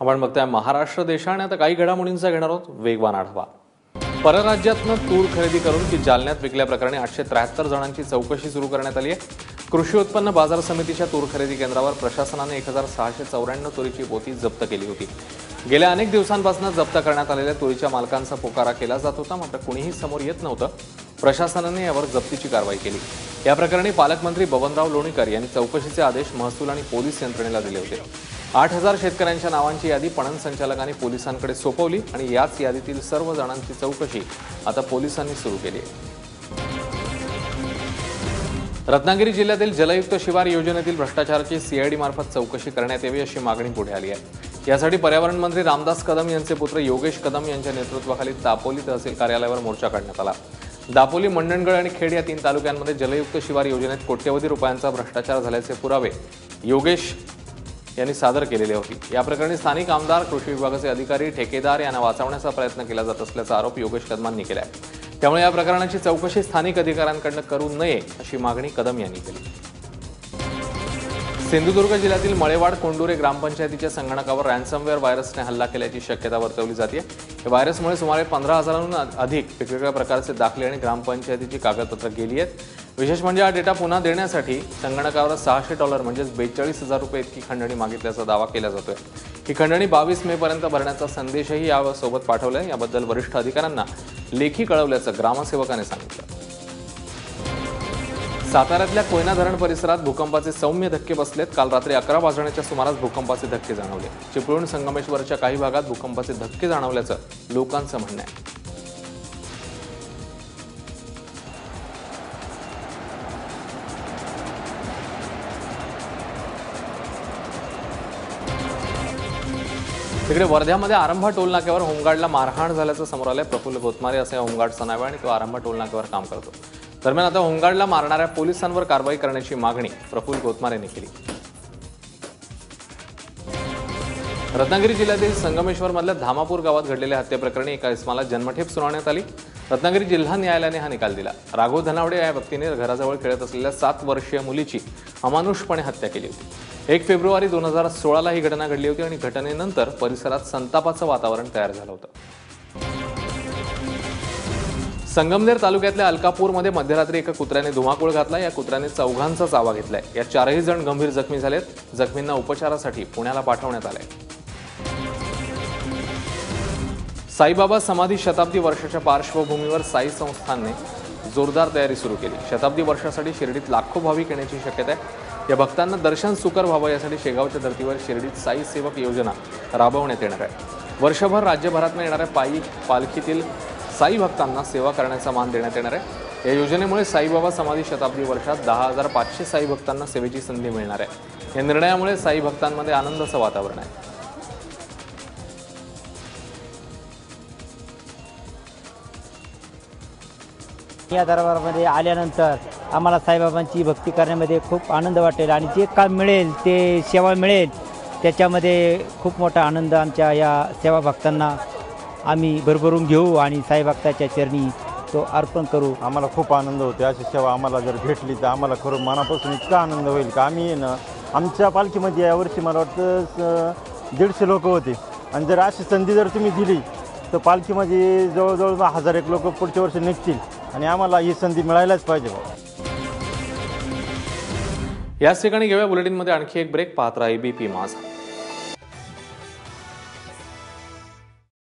आपण बघताय महाराष्ट्र देशाने आता काही घडामोडींचा घेणार आहोत. वेगवान आढावा. परराज्यातनं तूर खरेदी करून ती जालन्यात विकल्याप्रकरणी आठशे त्र्याहत्तर जणांची चौकशी सुरू करण्यात आली आहे. कृषी उत्पन्न बाजार समितीच्या तूर खरेदी केंद्रावर प्रशासनाने एक हजार सहाशे चौऱ्याण्णव तुरीची पोती जप्त केली होती. गेल्या अनेक दिवसांपासून जप्त करण्यात आलेल्या तुरीच्या मालकांचा पुकारा केला जात होता मात्र कुणीही समोर येत नव्हतं. प्रशासनाने यावर जप्तीची कारवाई केली. या प्रकरणी पालकमंत्री बबनराव लोणीकर यांनी चौकशीचे आदेश महसूल आणि पोलीस यंत्रणेला दिले होते. आठ हजार शेतकऱ्यांच्या नावांची यादी पणन संचालकांनी पोलिसांकडे सोपवली आणि याच यादीतील सर्व जणांची चौकशी आता पोलिसांनी सुरू केली आहे. रत्नागिरी जिल्ह्यातील जलयुक्त शिवार योजनेतील भ्रष्टाचाराची सीआयडी मार्फत चौकशी करण्यात यावी अशी मागणी पुढे आली आहे. यासाठी पर्यावरण मंत्री रामदास कदम यांचे पुत्र योगेश कदम यांच्या नेतृत्वाखाली दापोली तहसील कार्यालयावर मोर्चा काढण्यात आला. दापोली मंडणगड आणि खेड या तीन तालुक्यांमध्ये जलयुक्त शिवार योजनेत कोट्यवधी रुपयांचा भ्रष्टाचार झाल्याचे पुरावे योगेश यांनी सादर केलेली होती. या प्रकरणी स्थानिक आमदार कृषी विभागाचे अधिकारी ठेकेदार यांना वाचवण्याचा प्रयत्न केला जात असल्याचा आरोप योगेश कदमांनी केला आहे त्यामुळे या प्रकरणाची चौकशी स्थानिक अधिकाऱ्यांकडून करू नये अशी मागणी कदम यांनी केली. सिंधुदुर्ग जिल्ह्यातील मळेवाड कोंडुरे ग्रामपंचायतीच्या संगणकावर रॅन्समवेअर व्हायरसने हल्ला केल्याची शक्यता वर्तवली जाते या व्हायरसमुळे सुमारे पंधरा हजारांहून अधिक वेगवेगळ्या प्रकारचे दाखले आणि ग्रामपंचायतीची कागदपत्र गेली आहेत. विशेष म्हणजे हा डेटा पुन्हा देण्यासाठी संगणकावर सहाशे डॉलर म्हणजेच बेचाळीस हजार रुपये इतकी खंडणी मागितल्याचा दावा केला जातोय. ही खंडणी बावीस मे पर्यंत भरण्याचा संदेशही यासोबत आहे याबद्दल वरिष्ठ अधिकाऱ्यांना लेखी कळवल्याचं ग्रामसेवकाने सांगितलं. साताऱ्यातल्या कोयना धरण परिसरात भूकंपाचे सौम्य धक्के बसलेत. काल रात्री अकरा वाजण्याच्या सुमारास भूकंपाचे धक्के जाणवले. चिपळूण संगमेश्वरच्या काही भागात भूकंपाचे धक्के जाणवल्याचं लोकांचं म्हणणं आहे. तिकडे वर्ध्यामध्ये आरंभा टोल नाक्यावर होमगार्डला मारहाण झाल्याचं समोर आलंय. प्रफुल्ल गोतमारे असं या होमगार्डचं नाव आहे आणि तो आरंभा टोल नाक्यावर काम करतो. दरम्यान आता होमगार्डला मारणाऱ्या पोलिसांवर कारवाई करण्याची मागणी प्रफुल्ल गोतमारेने केली. रत्नागिरी जिल्ह्यातील संगमेश्वरमधल्या धामापूर गावात घडलेल्या हत्येप्रकरणी एका इस्माला जन्मठेप सुनावण्यात आली. रत्नागिरी जिल्हा न्यायालयाने हा निकाल दिला. राघव धनावडे या व्यक्तीने घराजवळ खेळत असलेल्या सात वर्षीय मुलीची अमानुषपणे हत्या केली होती. एक फेब्रुवारी दोन हजार सोळाला ही घटना घडली होती आणि घटनेनंतर परिसरात संतापाचं वातावरण तयार झालं होतं. संगमनेर तालुक्यातल्या अलकापूरमध्ये मध्यरात्री एका कुत्र्याने धुमाकूळ घातला. या कुत्र्याने चौघांचा चावा घेतलाय. या चारही जण गंभीर जखमी झालेत. जखमींना उपचारासाठी पुण्याला पाठवण्यात आलंय. साईबाबा समाधी शताब्दी वर्षाच्या पार्श्वभूमीवर साई संस्थानने जोरदार तयारी सुरू केली. शताब्दी वर्षासाठी शिर्डीत लाखो भाविक येण्याची शक्यता आहे. या भक्तांना दर्शन सुकर व्हावं यासाठी शेगावच्या धर्तीवर शिर्डीत साई सेवक योजना राबवण्यात येणार आहे. वर्षभर राज्यभरातून येणाऱ्या पायी पालखीतील साई भक्तांना सेवा करण्याचा मान देण्यात येणार आहे. या योजनेमुळे साईबाबा समाधी शताब्दी वर्षात दहा हजार पाचशे साई भक्तांना सेवेची संधी मिळणार आहे. या निर्णयामुळे साई भक्तांमध्ये आनंदाचं वातावरण आहे. या दरबारामध्ये आल्यानंतर आम्हाला साईबाबांची भक्ती करण्यामध्ये खूप आनंद वाटेल आणि जे काम मिळेल ते सेवा मिळेल त्याच्यामध्ये खूप मोठा आनंद आमच्या या सेवा भक्तांना आम्ही भरभरून घेऊ आणि साईभक्ताच्या चरणी तो अर्पण करू. आम्हाला खूप आनंद होतो. अशी सेवा आम्हाला जर भेटली तर आम्हाला खरं मनापासून इतका आनंद होईल का? आम्ही ना आमच्या पालखीमध्ये यावर्षी मला वाटतं दीडशे लोक होते. आणि जर अशी संधी जर तुम्ही दिली तर पालखीमध्ये जवळजवळ हजार एक लोक पुढच्या वर्षी निघतील. आणि आम्हाला ही संधी मिळायलाच पाहिजे. याच ठिकाणी घेऊया बुलेटिनमध्ये आणखी एक ब्रेक. पाहत राहा एबीपी माझा.